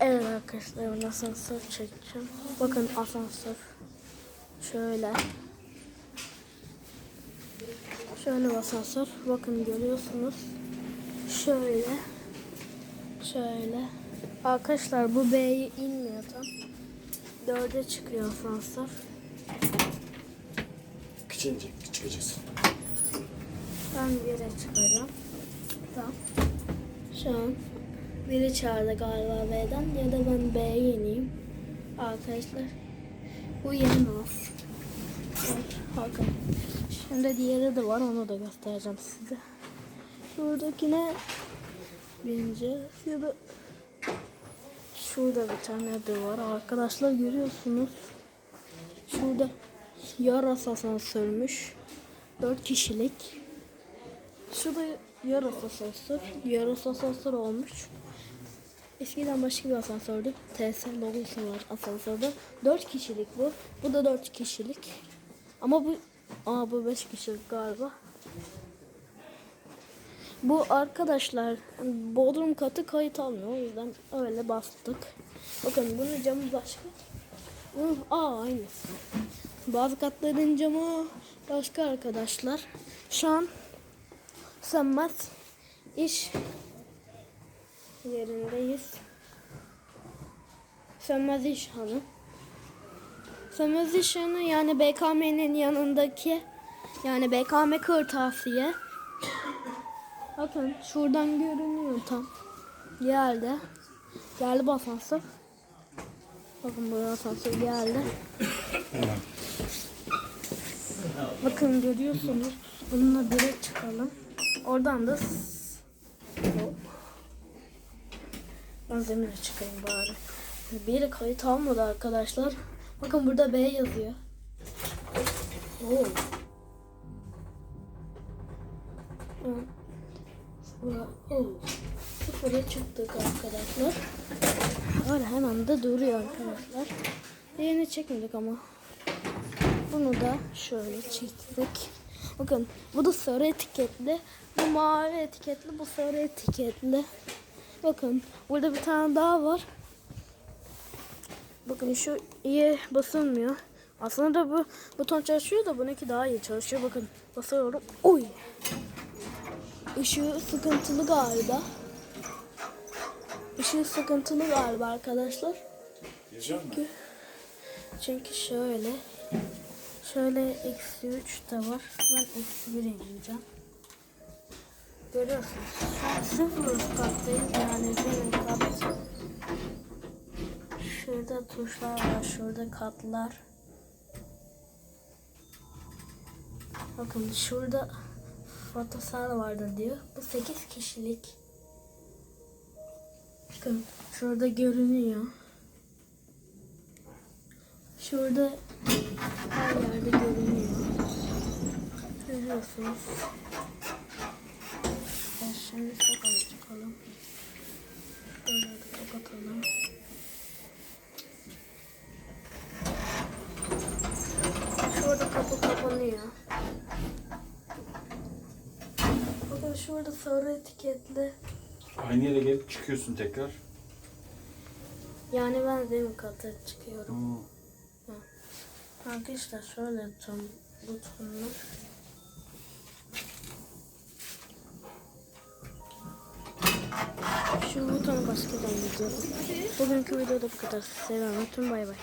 Evet arkadaşlar ben asansör çekeceğim. Bakın asansör. Şöyle. Şöyle asansör. Bakın görüyorsunuz. Şöyle. Şöyle. Arkadaşlar bu B'ye inmiyor tam. Dörde çıkıyor asansör. Küçülecek, çıkacaksın. Ben bire çıkacağım. Tamam. Şu an biri çağırdı galiba B'den ya da ben B'ye ineyim. Arkadaşlar bu yenemez. Bakın. Şimdi diğeri de var onu da göstereceğim size. Şuradakine binince şurada şurada bir tane de var arkadaşlar görüyorsunuz. Şurada yaras asansörmüş. 4 kişilik. Şurada yaras asansör. Yaras asansör olmuş. Eskiden başka bir asansördü. TS logosu var asansörde. 4 kişilik bu. Bu da 4 kişilik. Ama bu Aa bu 5 kişilik galiba. Bu arkadaşlar bodrum katı kayıt almıyor. O yüzden öyle bastık. Bakın bunun camı başka. Bunun, aa aynısı. Bazı katların camı başka arkadaşlar. Şu an Sönmez iş yerindeyiz. Sönmez iş hanı. Sönmez iş hanı yani BKM'nin yanındaki yani BKM kırtasiye. Bakın şuradan görünüyor tam. Geldi. Geldi bu asansör. Bakın buraya asansör geldi. Bakın görüyorsunuz. Bununla direkt çıkalım. Oradan da Hop. ben zemine çıkayım bari. Bir yere kayıt almadı arkadaşlar. Bakın burada B yazıyor. Oo. Oo. Sıfıra çıktık arkadaşlar. Öyle hemen de duruyor arkadaşlar. Diğerini çekmedik ama. Bunu da şöyle çektik. Bakın bu da sarı etiketli. Bu mavi etiketli. Bu sarı etiketli. Bakın burada bir tane daha var. Bakın şu iyi basılmıyor. Aslında bu buton çalışıyor da bununki daha iyi çalışıyor. Bakın basıyorum. Oy. Işığı sıkıntılı galiba. Işığı sıkıntılı galiba arkadaşlar. Çünkü, çünkü şöyle şöyle eksi 3 de var. Ben eksi 1 ineceğim. Görüyorsunuz. Şu an sıfır kattayız yani bir kat. Şurada tuşlar var. Şurada katlar. Bakın şurada fotosal vardı diyor. Bu 8 kişilik. Bakın şurada görünüyor. Şurada her yerde görünüyor. Görüyorsunuz. Ben şimdi sokağa çıkalım. Şöyle de kapatalım. Şurada kapı kapanıyor. Bakın şurada sarı etiketli. Aynı yere gelip çıkıyorsun tekrar. Yani ben zemin kata çıkıyorum. Aa, Arkadaşlar şöyle tam butonlar. Şu butonu zaman izliyorum. Bugünkü videoda bu kadar. Selam. Tüm bay bay.